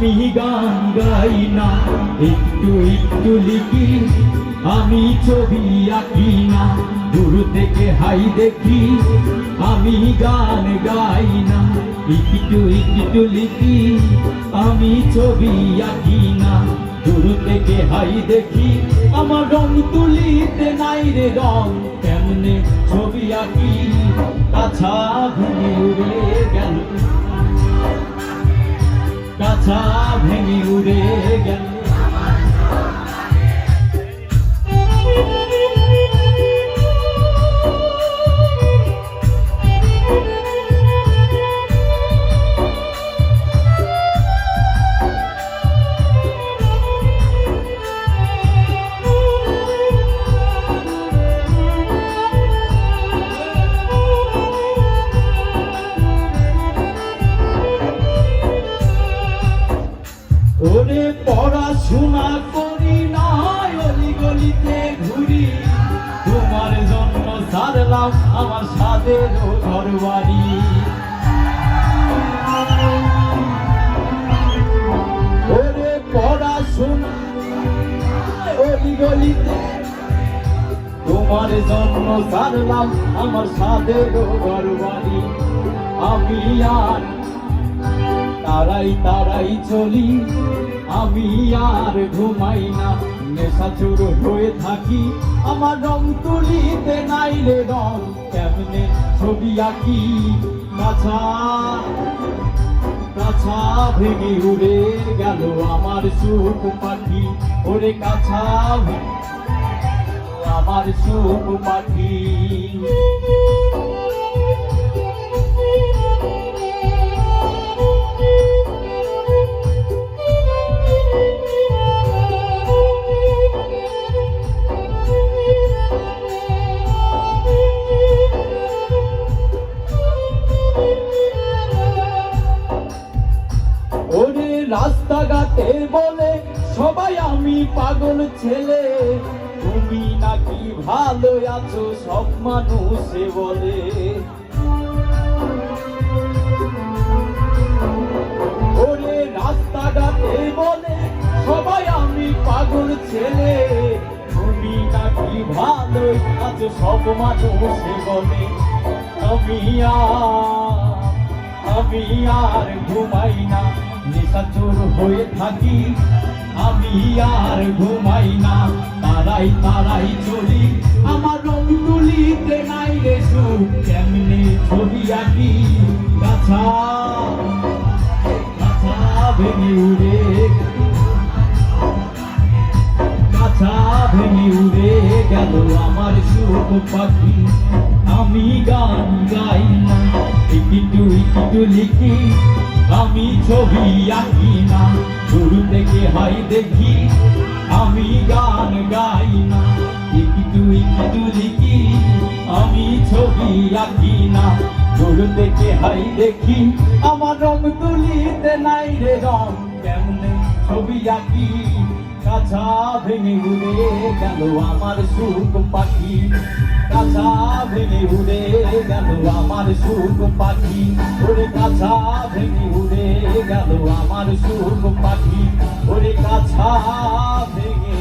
গান গাই না, একটু একটু লিখি, আমি ছবি আঁকি না, দূর থেকে হাই দেখি, আমি গান গাই না, একটু একটু লিখি, আমি ছবি আঁকি না, দূর থেকে হাই দেখি, আমার রং তুলিতে নাই রে রং কেমনে ছবি আঁকি কাছা ভেঙে উড়ে গেল কাছা ভেঙে ওরে পড়াশোনা করি না অলি গলিতে ঘুরি। তোমার জন্য সারলাম আমার সাদের ঘর বাড়ি ওরে পড়াশোনা অলি গলিতে তোমার জন্য সারলাম আমার সাদের ঘর বাড়ি আমি আর তারাই তারাই চলি। আমি আর ঘুমাই না, নেশা চুর হয়ে থাকি। আমার রং তুলিতে নাই রে রং, কেমনে ছবি আঁকি? কাছা কাছা ভেঙে উড়ে গেল আমার সুখ পাখি। ওরে কাছা আমার সুখ পাখি। সবাই আমি পাগল ছেলে। তুমি নাকি ভালো আছো, সব মানুষে বলে। ওরে রাস্তাঘাটে বলে, সবাই আমি পাগল ছেলে। তুমি নাকি ভালো আছো, সব মানুষে বলে। আমি আর আমি আর ঘুমাই না, নেশাচোর হয়ে থাকি। আমি আর ঘুমাই না। তারাই তারাই চলি আমার রং নাই রে সুখ কেমনে ছবি আঁকি? গাছা। গাছা ভেঙে উড়ে। কাছা ভেঙে উড়ে গেল আমার সুখ পাখি। আমি গান গাই না। একটু একটু লিখি। আমি ছবি আঁকি না, দূর থেকে হয় দেখি। আমি গান গাই না, একটু একটু লিখি। আমি ছবি আঁকি না, দূর থেকে হয় দেখি। আমার রং তুলিতে নাই রে রং, কেমনে ছবি আঁকি? কাছা ভেঙে উড়ে গেল আমার সুখ পাখি। কাছা ভেঙে উড়ে গেল আমার সুখ পাখি। ওরে কাছা ভেঙে উড়ে গেল আমার সুখ পাখি। ওরে কাছা ভেঙে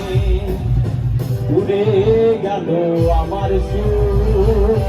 উড়ে গেল আমার সুখ